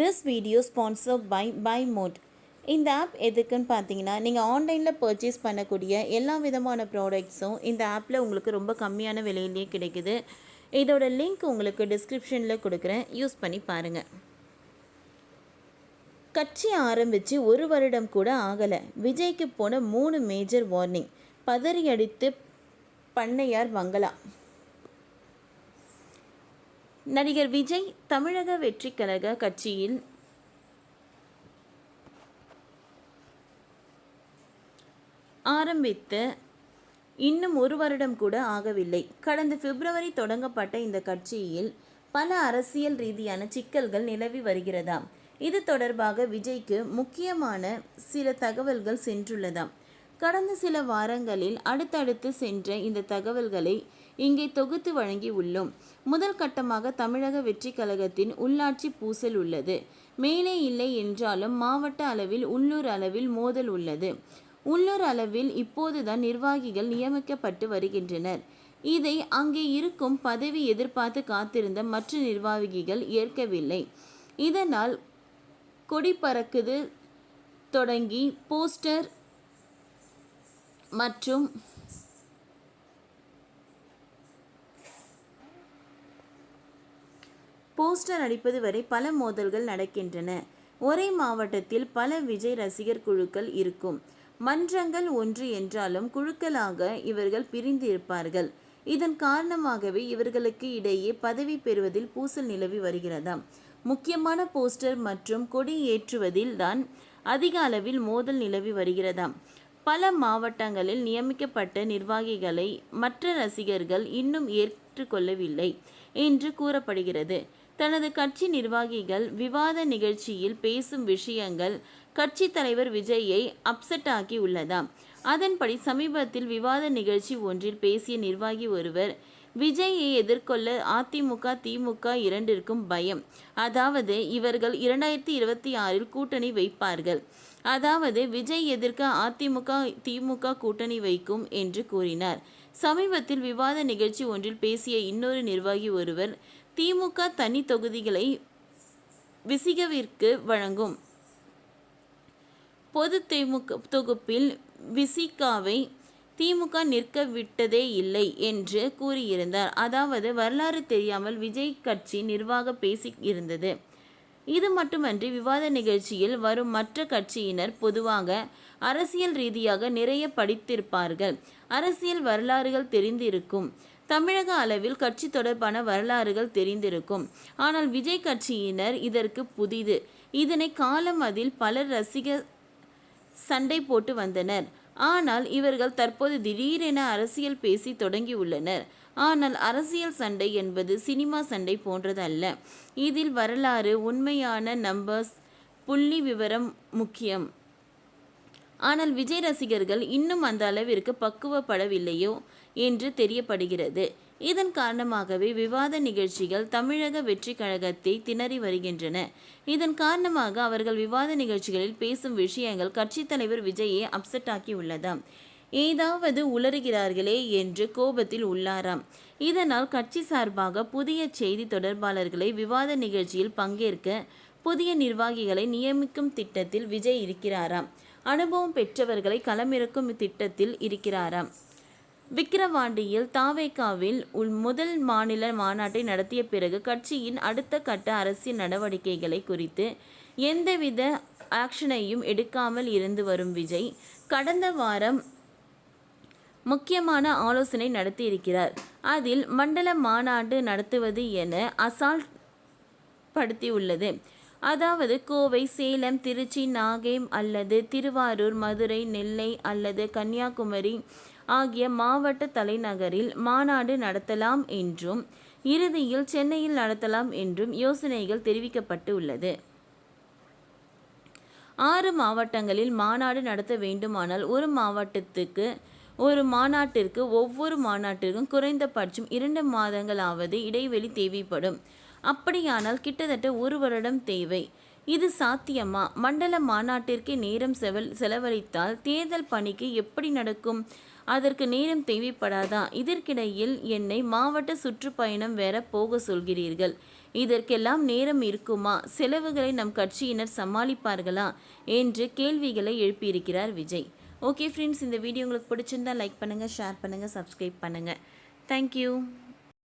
This video sponsor by by mod இந்த app எதுக்குன்னு பார்த்தீங்கன்னா நீங்கள் ஆன்லைனில் பர்ச்சேஸ் பண்ணக்கூடிய எல்லா விதமான ப்ராடக்ட்ஸும் இந்த ஆப்பில் உங்களுக்கு ரொம்ப கம்மியான விலையிலேயே கிடைக்குது. இதோட லிங்க் உங்களுக்கு டிஸ்கிரிப்ஷனில் கொடுக்குறேன். யூஸ் பண்ணி பாருங்கள் கட்சி ஆரம்பித்து ஒரு வருடம் கூட ஆகலை. விஜய்க்கு போன மூணு மேஜர் வார்னிங் பதறி அடித்து பண்ணையார் வங்கலாம் நடிகர் விஜய் தமிழக வெற்றிக் கழக கட்சியில் ஆரம்பித்து இன்னும் ஒரு வருடம் கூட ஆகவில்லை. கடந்த பிப்ரவரி தொடங்கப்பட்ட இந்த கட்சியில் பல அரசியல் ரீதியான சிக்கல்கள் நிலவி வருகிறதாம். இது தொடர்பாக விஜய்க்கு முக்கியமான சில தகவல்கள் சென்றுள்ளதாம். கடந்த சில வாரங்களில் அடுத்தடுத்து சென்ற இந்த தகவல்களை இங்கே தொகுத்து வழங்கி உள்ளோம் முதல் கட்டமாக தமிழக வெற்றி கழகத்தின் உள்ளாட்சி பூசல் உள்ளது. மேலே இல்லை என்றாலும் மாவட்ட அளவில் உள்ளூர் அளவில் மோதல் உள்ளது. உள்ளூர் அளவில் இப்போதுதான் நிர்வாகிகள் நியமிக்கப்பட்டு வருகின்றனர். இதை அங்கே இருக்கும் பதவி எதிர்பார்த்து காத்திருந்த மற்ற நிர்வாகிகள் ஏற்கவில்லை. இதனால் கொடி பறக்குது தொடங்கி போஸ்டர் மற்றும் போஸ்டர் அடிப்பது வரை பல மோதல்கள் நடக்கின்றன. ஒரே மாவட்டத்தில் பல விஜய் ரசிகர் குழுக்கள் இருக்கும். மன்றங்கள் ஒன்று என்றாலும் குழுக்களாக இவர்கள் பிரிந்து இருப்பார்கள் இதன் காரணமாகவே இவர்களுக்கு இடையே பதவி பெறுவதில் பூசல் நிலவி வருகிறதாம். முக்கியமான போஸ்டர் மற்றும் கொடி ஏற்றுவதில் தான் அதிக அளவில் மோதல் நிலவி வருகிறதாம். பல மாவட்டங்களில் நியமிக்கப்பட்ட நிர்வாகிகளை மற்ற ரசிகர்கள் இன்னும் ஏற்றுக்கொள்ளவில்லை என்று கூறப்படுகிறது. தனது கட்சி நிர்வாகிகள் விவாத நிகழ்ச்சியில் பேசும் விஷயங்கள் கட்சி தலைவர் விஜயை அப்செட் ஆக்கி உள்ளதாம். அதன்படி சமீபத்தில் விவாத நிகழ்ச்சி ஒன்றில் பேசிய நிர்வாகி ஒருவர் விஜயை எதிர்கொள்ள அதிமுக திமுக இரண்டிற்கும் பயம். அதாவது இவர்கள் இரண்டாயிரத்தி இருபத்தி ஆறில் கூட்டணி வைப்பார்கள். அதாவது விஜய் எதிர்க்க அதிமுக திமுக கூட்டணி வைக்கும் என்று கூறினார். சமீபத்தில் விவாத நிகழ்ச்சி ஒன்றில் பேசிய இன்னொரு நிர்வாகி ஒருவர் திமுக தனி தொகுதிகளை விசிகவிற்கு வழங்கும். பொது திமுக தொகுப்பில் விசிகாவை திமுக நிற்க விட்டதே இல்லை என்று கூறியிருந்தார். அதாவது வரலாறு தெரியாமல் விஜய் கட்சி நிர்வாக பேசி இருந்தது. இது மட்டுமன்றி விவாத நிகழ்ச்சியில் வரும் மற்ற கட்சியினர் பொதுவாக அரசியல் ரீதியாக நிறைய படித்திருப்பார்கள். அரசியல் வரலாறுகள் தெரிந்திருக்கும். தமிழக அளவில் கட்சி தொடர்பான வரலாறுகள் தெரிந்திருக்கும். ஆனால் விஜய் கட்சியினர் இதற்கு புதிது. இதனை காலம் அதில் பலர் ரசிக சண்டை போட்டு வந்தனர். ஆனால் இவர்கள் தற்போது திடீரென அரசியல் பேசி தொடங்கியுள்ளனர். ஆனால் அரசியல் சண்டை என்பது சினிமா சண்டை போன்றதல்ல. இதில் வரலாறு உண்மையான நம்பர்ஸ் புள்ளி விவரம் முக்கியம். ஆனால் விஜய் ரசிகர்கள் இன்னும் அந்த அளவிற்கு பக்குவப்படவில்லையோ என்று தெரியப்படுகிறது. இதன் காரணமாகவே விவாத நிகழ்ச்சிகள் தமிழக வெற்றி கழகத்தை திணறி வருகின்றன. இதன் காரணமாக அவர்கள் விவாத நிகழ்ச்சிகளில் பேசும் விஷயங்கள் கட்சித் தலைவர் விஜயை அப்செட் ஆக்கியுள்ளதாம். ஏதாவது உளறுகிறார்களே என்று கோபத்தில் உள்ளாராம். இதனால் கட்சி சார்பாக புதிய செய்தி தொடர்பாளர்களை விவாத நிகழ்ச்சியில் பங்கேற்க புதிய நிர்வாகிகளை நியமிக்கும் திட்டத்தில் விஜய் இருக்கிறாராம். அனுபவம் பெற்றவர்களை களமிறக்கும் திட்டத்தில் இருக்கிறாராம். விக்கிரவாண்டியில் தாவேகாவில் உள் முதல் மாநில மாநாட்டை நடத்திய பிறகு கட்சியின் அடுத்த கட்ட அரசியல் நடவடிக்கைகளை குறித்து எந்தவித ஆக்ஷனையும் எடுக்காமல் இருந்து வரும் விஜய் கடந்த வாரம் முக்கியமான ஆலோசனை நடத்தியிருக்கிறார். அதில் மண்டல மாநாடு நடத்துவது என அசால்ட் படுத்தியுள்ளது. அதாவது கோவை சேலம் திருச்சி நாகை அல்லது திருவாரூர் மதுரை நெல்லை அல்லது கன்னியாகுமரி ஆகிய மாவட்ட தலைநகரில் மாநாடு நடத்தலாம் என்றும் இறுதியில் சென்னையில் நடத்தலாம் என்றும் யோசனைகள் தெரிவிக்கப்பட்டு உள்ளது. ஆறு மாவட்டங்களில் மாநாடு நடத்த வேண்டுமானால் ஒரு மாவட்டத்துக்கு ஒரு மாநாட்டிற்கு ஒவ்வொரு மாநாட்டிற்கும் குறைந்தபட்சம் இரண்டு மாதங்களாவது இடைவெளி தேவைப்படும். அப்படியானால் கிட்டத்தட்ட ஒரு வருடம் தேவை. இது சாத்தியமா? மண்டல மாநாட்டிற்கு நேரம் செவல் செலவழித்தால் தேர்தல் பணிக்கு எப்படி நடக்கும்? அதற்கு நேரம் தேவைப்படாதா? இதற்கிடையில் என்னை மாவட்ட சுற்றுப்பயணம் வேற போக சொல்கிறீர்கள். இதற்கெல்லாம் நேரம் இருக்குமா? செலவுகளை நம் கட்சியினர் சமாளிப்பார்களா? என்று கேள்விகளை எழுப்பியிருக்கிறார் விஜய். ஓகே ஃப்ரெண்ட்ஸ் இந்த வீடியோ உங்களுக்கு பிடிச்சிருந்தா லைக் பண்ணுங்கள் ஷேர் பண்ணுங்கள் சப்ஸ்கிரைப் பண்ணுங்கள் தேங்க்யூ